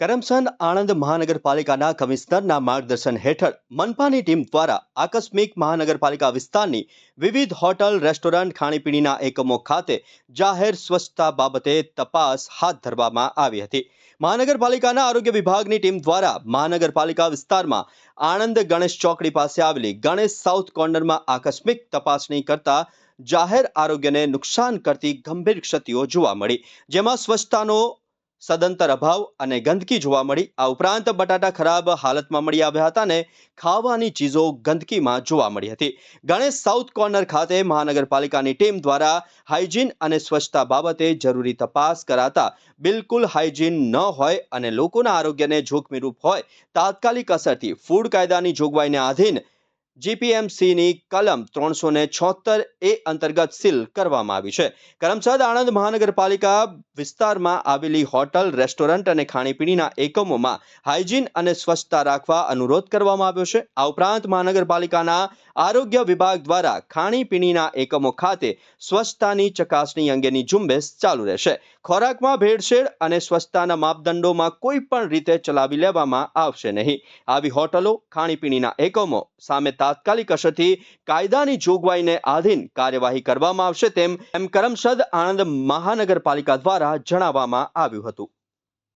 કરમસદ આણંદ મહાનગરપાલિકાના કમિશનરના માર્ગદર્શન હેઠળ મનપાની ટીમ દ્વારા આકસ્મિક મહાનગરપાલિકા વિસ્તારની વિવિધ હોટલ, રેસ્ટોરન્ટ, ખાણીપીણીના એકમો ખાતે જાહેર સ્વચ્છતા બાબતે તપાસ હાથ ધરવામાં આવી હતી. મહાનગરપાલિકાના આરોગ્ય વિભાગની ટીમ દ્વારા મહાનગરપાલિકા વિસ્તારમાં આણંદ ગણેશ ચોકડી પાસે આવેલી ગણેશ સાઉથ કોર્નરમાં આકસ્મિક તપાસણી કરતા જાહેર આરોગ્યને નુકસાન કરતી ગંભીર ક્ષતિઓ જોવા મળી, જેમાં સ્વચ્છતાનો સદંતર અભાવ અને ગંદકી જોવા મળી. આ ઉપરાંત બટાટા ખરાબ હાલતમાં મળી આવ્યા હતા અને ખાવાની ચીજો ગંદકીમાં જોવા મળી હતી. ગણેશ સાઉથ કોર્નર ખાતે મહાનગરપાલિકાની ટીમ દ્વારા હાઇજીન અને સ્વચ્છતા બાબતે જરૂરી તપાસ કરાતા બિલકુલ હાઇજીન ન હોય અને લોકોના આરોગ્યને જોખમીરૂપ હોય, તાત્કાલિક અસરથી ફૂડ કાયદાની જોગવાઈને આધીન જીપીએમસીની કલમ ત્રણસો ને છોતેર એ અંતર્ગત સીલ કરવામાં આવી છે. કરમસદ આણંદ મહાનગરપાલિકા વિસ્તારમાં આવેલી હોટલ, રેસ્ટોરન્ટ અને ખાણીપીણીના એકમોમાં હાઇજીન અને સ્વચ્છતા રાખવા અનુરોધ કરવામાં આવ્યો છે. આ ઉપરાંત મહાનગરપાલિકાના આરોગ્ય વિભાગ દ્વારા ખાણીપીણીના એકમો ખાતે સ્વચ્છતાની ચકાસણી અંગેની ઝુંબેશ ચાલુ રહેશે. ખોરાકમાં ભેળસેળ અને સ્વચ્છતાના માપદંડોમાં કોઈ પણ રીતે ચલાવી લેવામાં આવશે નહીં. આવી હોટલો, ખાણીપીણીના એકમો સામે તાત્કાલિક અસરથી કાયદાની જોગવાઈને આધીન કાર્યવાહી કરવામાં આવશે તેમ એમ કરમસદ આણંદ મહાનગરપાલિકા દ્વારા જણાવવામાં આવ્યું હતું.